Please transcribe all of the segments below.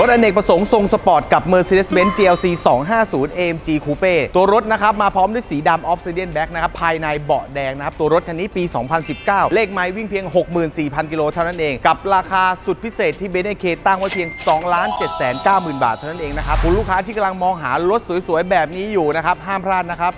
รถอเนกประสงค์ทรงสปอร์ตกับ Mercedes-Benz GLC 250 AMG Coupe ตัวรถนะครับมาพร้อมด้วยสีดำ Obsidian Black นะครับภายในเบาะแดงนะครับ ตัวรถคันนี้ปี 2019 เลขไม้วิ่งเพียง 64,000 กิโลเท่านั้นเอง กับราคาสุดพิเศษที่เบนซ์เคตั้งไว้เพียง 2 7 9 0 0 0 0 บาทเท่านั้นเองนะครับ คุณลูกค้าที่กำลังมองหารถสวยๆ แบบนี้อยู่นะครับ ห้ามพลาดนะครับ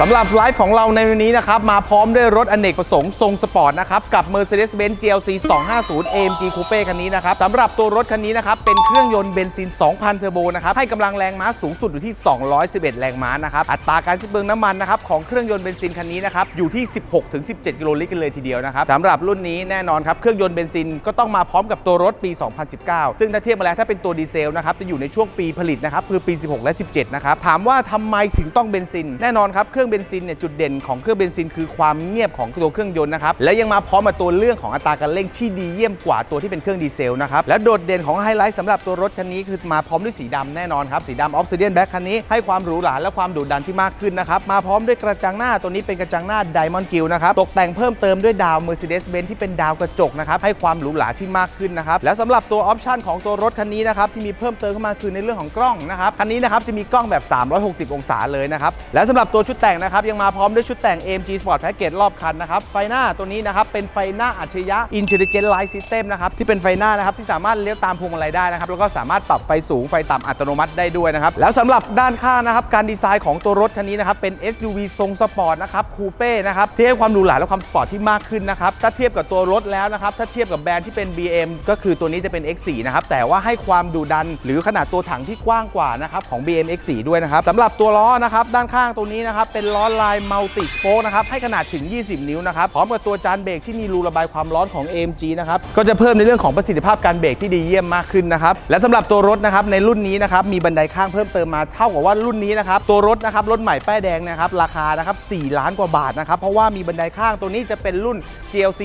สำหรับไลฟ์ของเราในวันนี้นะครับ มาพร้อมด้วยรถอเนกประสงค์ทรงสปอร์ตนะครับ กับ Mercedes-Benz GLC 250 AMG Coupe คันนี้นะครับสำหรับตัวรถคันนี้นะครับ เป็นเครื่องยนต์เบนซิน 2,000 เทอร์โบนะครับ ให้กำลังแรงม้าสูงสุดอยู่ที่ 211 แรงม้านะครับ อัตราการสิ้นเปลืองน้ำมันนะครับ ของเครื่องยนต์เบนซินคันนี้นะครับ อยู่ที่ 16-17 กิโลลิตรกันเลยทีเดียวนะครับสำหรับรุ่นนี้แน่นอนครับเครื่องยนต์เบนซินก็ต้องมาพร้อมกับตัวรถปี 2019 ซึ่งถ้าเทียบมาแล้วถ้าเป็นตัวดีเซลนะครับจะอยู่ในช่วงปีผลิตนะครับคือปี 16 และ 17 นะครับถามว่าทำไมถึงต้องเบนซินแน่นอนครับเครื่องเบนซินเนี่ยจุดเด่นของเครื่องเบนซิน คือความเงียบของตัวเครื่องยนต์นะครับและยังมาพร้อมกับตัวเรื่องของอัตราการเร่งที่ดีเยี่ยมกว่าตัวที่เป็นเครื่องดีเซลนะครับและโดดเด่นของไฮไลท์สำหรับตัวรถคันนี้คือมาพร้อมด้วยสีดำแน่นอนครับสีดำออฟซิเดียนแบ็คคันนี้ให้ความหรูหราและความดุดันที่มากขึ้นนะครับมาพร้อมด้วยกระจังหน้าตัวนี้เป็นกระจังหน้าไดมอนด์กิลนะครับตกแต่งเพิ่มเติมด้วยดาว Mercedes-Benz ที่เป็นดาวกระจกนะครับให้ความหรูหราที่มากขึ้นนะครับแล้วสำหรับตัวออปชันของตัวรถคันนี้นะครับที่มีเพิ่มเติมเข้ามาคือในเรื่องของกล้องนะครับคันนี้นะครับจะมีกล้องแบบ 360 องศาเลยนะครับและสำหรับตัวชุดแต่งนะครับยังมาพร้อมด้วยชุดแต่ง AMG Sport Package รอบคันนะครับไฟหน้าตัวนี้นะครับเป็นไฟหน้าอัจฉริยะ Intelligent Light System นะครับที่เป็นไฟหน้านะครับที่สามารถเลี้ยวตามพวงมาลัยได้นะครับแล้วก็สามารถปรับไฟสูงไฟต่ำอัตโนมัติได้ด้วยนะครับแล้วสำหรับด้านข้างนะครับการดีไซน์ของตัวรถคันนี้นะครับเป็น SUV ทรงสปอร์ตนะครับคูเป้นะครับที่ให้ความหรูหราและความสปอร์ตที่มากขึ้นนะครับถ้าเทียบกับตัวรถแล้วนะครับถ้าเทียบกับแบรนด์ที่เป็น BM ก็คือตัวนี้จะเป็น X4 นะครับแต่ว่าให้ความดุดัน หรือขนาดตัวถังที่กว้างกว่านะครับของ BM X4 ด้วยนะครับสำหรับตัวล้อนะครับด้านข้างตัวนี้นะครับเป็นล้อลายมัลติโฟนะครับให้ขนาดถึง 20 นิ้วนะครับพร้อมกับตัวจานเบรกที่มีรูระบายความร้อนของ AMG นะครับก็จะเพิ่มในเรื่องของประสิทธิภาพการเบรกที่ดีเยี่ยมมากขึ้นนะครับและสำหรับตัวรถนะครับในรุ่นนี้นะครับมีบันไดข้างเพิ่มเติมมาเท่ากับว่ารุ่นนี้นะครับตัวรถนะครับรถใหม่ป้ายแดงนะครับราคานะครับ4ล้านกว่าบาทนะครับเพราะว่ามีบันไดข้างตัวนี้จะเป็นรุ่น GLC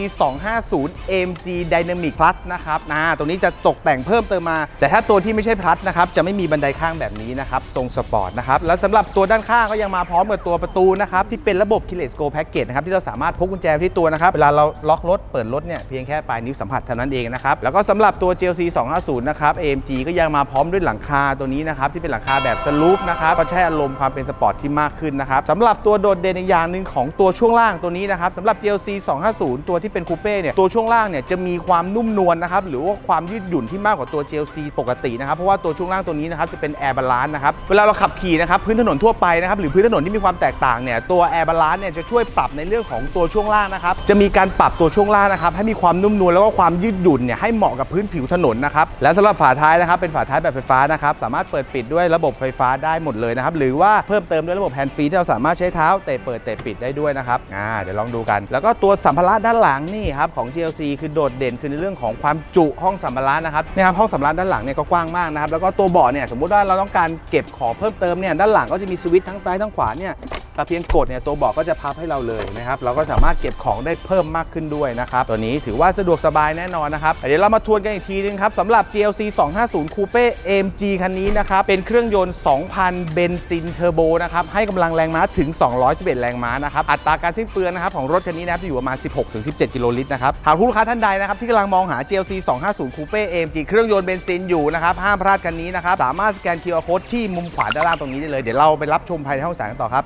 250 AMG Dynamic Plus นะครับนะตัวนี้จะตกแต่งเพิ่มเติมมา แต่ถ้าตัวที่ไม่ใช่ Plus นะครับจะไม่มีบันไดข้างแบบนี้นะครับทรงสปอร์ตนะครับแล้วสำหรับตัวด้านข้างก็ยังมาพร้อมกับตัวประตูนะครับที่เป็นระบบ Keyless Go Package นะครับที่เราสามารถพกกุญแจไว้ที่ตัวนะครับเวลาเราล็อกรถเปิดรถเนี่ยเพียงแค่ปลายนิ้วสัมผัสเท่านั้นเองนะครับแล้วก็สำหรับตัว GLC 250นะครับ AMG ก็ยังมาพร้อมด้วยหลังคาตัวนี้นะครับที่เป็นหลังคาแบบสลูปนะครับก็ใช้อารมณ์ความเป็นสปอร์ตที่มากขึ้นนะครับสำหรับตัวโดดเด่นอีกอย่างหนึ่งของตัวช่วงล่างตัวนี้นะครับสำหรับ GLC 250 ตัวที่เป็นคูเป้เนี่ยตัวช่วงล่างเนี่ยจะมีความนุ่มนวลนะครับหรือว่าความยืดหยุ่นที่มากกว่าตัว GLC ปกตินะครับเพราะว่าตัวช่วงล่างตัวนี้นะครับจะเป็นแอร์บาลานซ์นะครับเวลาเราขับขี่นะครับพื้นถนนทั่วไปนะครับหรือพื้นถนนที่มีความแตกต่างเนี่ยตัวแอร์บาลานซ์เนี่ยจะช่วยปรับในเรื่องของตัวช่วงล่างนะครับจะมีการปรับตัวช่วงล่างนะครับให้มีความนุ่มนวลแล้วก็ความยืดหยุ่นเนี่ยให้เหมาะกับพื้นผิวถนนนะครับและสำหรับฝาท้ายนะครับเป็นฝาท้ายแบบไฟฟ้านะครับสามารถเปิดปิดด้วยระบบไฟฟ้าได้หมดเลยนะครับหรือว่าเพิ่มเติมด้วยระบบแฮนด์ฟรีที่เราสามารถใช้เท้าเตะเปิดเตะปิดได้ด้วยนะครับอ่าเดี๋ยวลองดูกัน แล้วก็ตัวสัมภาระด้านหลังนี่ครับของ GLC คือโดดเด่นคือในเรื่องของความจุห้องสัมภาระนะครับนี่ครับห้องสัมภาระด้านหลังเนี่ยก็กว้างมากนะครับแล้วก็ตัวเบาะเนี่ยสมมติว่าเราต้องการเก็บของเพิ่มเติมเนี่ยด้านหลังก็จะมีสวิตช์ทั้งซ้ายทั้งขวาเนี่ยแต่เพียงกดเนี่ยตัวเบาะก็จะพับให้เราเลยนะครับ เราก็สามารถเก็บของได้เพิ่มมากขึ้นด้วยนะครับ ตัวนี้ถือว่าสะดวกสบายแน่นอนนะครับ เดี๋ยวเรามาทวนกันอีกทีนึงครับสำหรับ GLC 250 Coupe AMG คันนี้นะครับ เป็นเครื่องยนต์ 2,000 เบนซินเทอร์โบนะครับ ให้กำลังแรงม้าถึง 211 แรงม้านะครับ อัตราการสิ้นเปลืองนะครับของรถคันนี้นะครับจะอยู่ประมาณ 16-17 กิโลลิตรนะครับ หากผู้ลูกค้าท่านใดนะครับที่กำลังมองหา GLC 250 Coupe AMG เครื่องยนต์เบนซินอยู่นะครับห้ามพลาดคันนี้นะครับสามารถสแกน QR Code ที่มุมขวาด้านล่างตรงนี้ได้เลยเดี๋ยวเราไปรับชมภายในห้องสารกันต่อครับ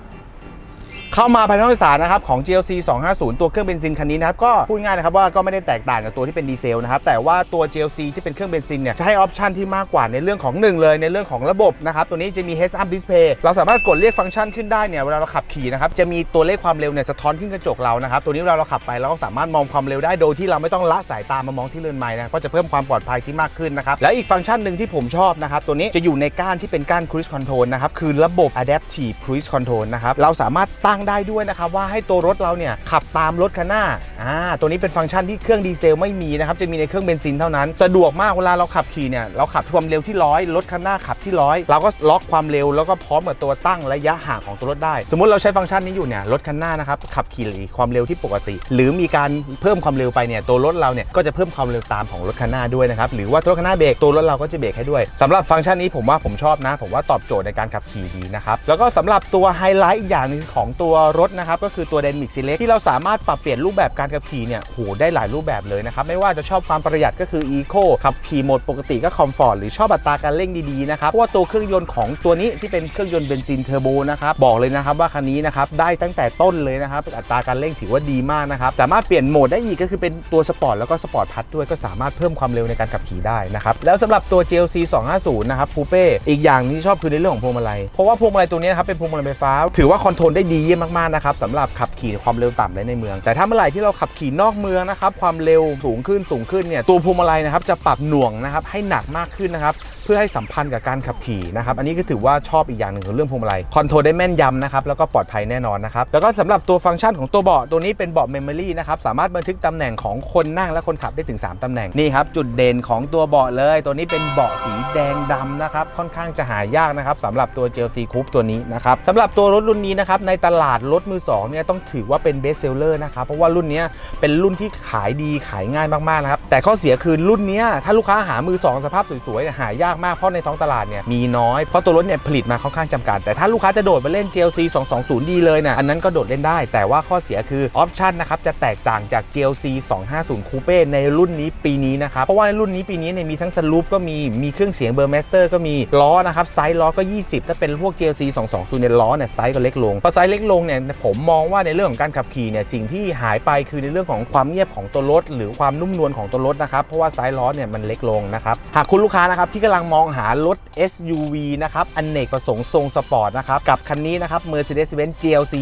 เข้ามาภายในห้องโดยสารนะครับของ GLC 250 ตัวเครื่องเบนซินคันนี้นะครับก็พูดง่ายนะครับว่าก็ไม่ได้แตกต่างกับตัวที่เป็นดีเซลนะครับแต่ว่าตัว GLC ที่เป็นเครื่องเบนซินเนี่ยจะให้ออปชันที่มากกว่าในเรื่องของหนึ่งเลยในเรื่องของระบบนะครับตัวนี้จะมี Heads Up Display เราสามารถกดเรียกฟังก์ชันขึ้นได้เนี่ยเวลาเราขับขี่นะครับจะมีตัวเลขความเร็วเนี่ยสะท้อนขึ้นกระจกเรานะครับตัวนี้เวลาเราขับไปเราก็สามารถมองความเร็วได้โดยที่เราไม่ต้องละสายตามามองที่เรือนไม้นะก็จะเพิ่มความปลอดภัยที่มากขึ้นนะครับและอีกฟังก์ชันหนึ่งที่ผมชอบนะครับตัวนี้จะอยู่ในก้านที่เป็นก้าน Cruise Control นะครับคือระบบ Adaptive Cruise Control นะครับเราสามารถตั้งได้ด้วยนะครับว่าให้ตัวรถเราเนี่ยขับตามรถคันหน้าอ่าตัวนี้เป็นฟังก์ชันที่เครื่องดีเซลไม่มีนะครับจะมีในเครื่องเบนซินเท่านั้น สะดวกมากเวลาเราขับขี่เนี่ยเราขับความเร็วที่ร้อยรถคันหน้าขับที่ร้อยเราก็ล็อกความเร็วแล้วก็พร้อมกับตัวตั้งระยะห่างของตัวรถได้ สมมุติเราใช้ฟังก์ชันนี้อยู่เนี่ยรถคันหน้านะครับขับขี่ความเร็วที่ปกติ หรือมีการเพิ่มความเร็วไปเนี่ยตัวรถเราเนี่ยก็จะเพิ่มความเร็วตามของรถคันหน้าด้วยนะครับหรือว่ารถคันหน้าเบรกตัวรถเราก็จะเบรกให้ด้วยสำหรับฟังก์ชันนี้ผมว่าผมชอบนะ ผมว่าตอบโจทย์ในการขับขี่ดีนะครับแล้วก็สำหรับตัวไฮไลท์อีกอย่างนึงของตัวรถนะครับก็คือตัว Dynamic Select ที่เราสามารถปรับเปลี่ยนรูปแบบการขับขี่เนี่ยโหได้หลายรูปแบบเลยนะครับ ไม่ว่าจะชอบความประหยัดก็คือ Eco ขับขี่โหมดปกติก็ Comfort หรือชอบอัตราการเร่งดีๆนะครับเพราะว่าตัวเครื่องยนต์ของตัวนี้ที่เป็นเครื่องยนต์เบนซินเทอร์โบนะครับบอกเลยนะครับว่าคันนี้นะครับได้ตั้งแต่ต้นเลยนะครับอัตราการเร่งถือว่าดีมากนะครับสามารถเปลี่ยนโหมดได้อีกก็คือเป็นตัวสปอร์ตแล้วก็สปอร์ตพัทด้วยก็สามารถเพิ่มความเร็วในการขับขี่ได้นะครับแล้วสำหรับตัว GLC 250นะครับคูเป้อีกอย่างที่ชอบคือในเรื่องของพวงมาลัยเพราะว่าพวงมาลัยตัวนี้นะครับเป็นพวงมาลัยไฟฟ้า ถือว่าคอนโทรลได้ดีเยี่ยมมากๆนะครับสำหรับขับขี่ความเร็วต่ำและในเมือง แต่ถ้าเมื่อไหร่ที่เราขับขี่นอกเมืองนะครับความเร็วสูงขึ้นสูงขึ้นเนี่ยตัวพวงมาลัยนะครับจะปรับหน่วงนะครับให้หนักมากขึ้นนะครับเพื่อให้สัมพันธ์กับการขับขี่นะครับอันนี้ก็ถือว่าชอบอีกอย่างหนึ่งของเรื่องพวงมาลัยคอนโทรลได้แม่นยำนะครับแล้วก็ปลอดภัยแน่นอนนะครับแล้วก็สำหรับตัวฟังก์ชันของตัวเบาะตัวนี้เป็นเบาะเมมโมรี่นะครับสามารถบันทึกตำแหน่งของคนนั่งและคนขับได้ถึง 3ตำแหน่งนี่ครับจุดเด่นของตัวเบาะเลย ตัวนี้เป็นเบาะสีแดงดำนะครับค่อนข้างจะหายากนะครับสำหรับตัว GLC Coupe ตัวนี้นะครับสำหรับตัวรถรุ่นนี้นะครับในตลาดรถมือสองเนี่ยต้องถือว่าเป็นเบสเซลเลอร์นะครับเพราะว่ารุ่นนี้เป็นรุ่นที่ขายดีขายง่ายมากๆนะครับแต่ข้อเสียคือรุ่นนี้ถ้าลูกค้าหามือสองสภาพสวยๆหายากมากเพราะในท้องตลาดเนี่ยมีน้อยเพราะตัวรถเนี่ยผลิตมาค่อนข้างจำกัด แต่ถ้าลูกค้าจะโดดมาเล่น GLC 220D เลยเนี่ยอันนั้นก็โดดเล่นได้ แต่ว่าข้อเสียคือออปชันนะครับจะแตกต่างจาก GLC 250 Coupe ในรุ่นนี้ปีนี้นะครับเพราะว่าในรุ่นนี้ปีนี้เนี่ยมีทั้งสลูปก็มีมีเครื่องเสียงเบอร์ m มสเตอร์ก็มีล้อนะครับไซส์ล้อก็ 20 ถ้าเป็นพวก GLC 220เนี่ยล้อเนี่ยไซส์ก็เล็กลงพอไซส์เล็กลงเนี่ยผมมองว่าในเรื่องของการขับขี่เนี่ยสิ่งที่หายไปคือในเรื่องของความเงียบของตัวรถ หรือความนุ่มนวลของตัวรถนะครับเพราะว่าไซส์ล้อเนี่ยมันเล็กลงนะครับหากคุณลูกค้านะครับที่กำลังมองหารถ SUV นะครับอเนกประสงค์ทรงสปอร์ตนะครับกับคันนี้นะครับ Mercedes-Benz GLC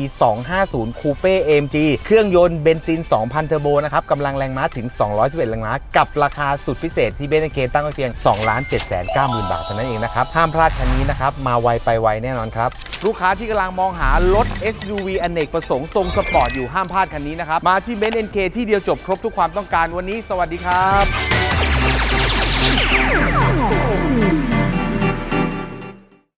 250 Coupe AMG เครื่องยนต์เบนซิน 2,000 เทอร์โบนะครับกำลังแรงม้าถึง 211 แรงม้า กับราคาสุดพิเศษที่เบนเคตั้งไว้เพียง 2 7 9 0 0 0 0 บาทเท่านั้นเองนะครับ ห้ามพลาดคันนี้นะครับ มาไวไปไวแน่นอนครับ ลูกค้าที่กำลังมองหารถ SUV อเนกประสงค์ทรงสปอร์ตอยู่ห้ามพลาดคันนี้นะครับ มาที่เบนซ์เคที่เดียวจบครบทุกความต้องการวันนี้ สวัสดีครับ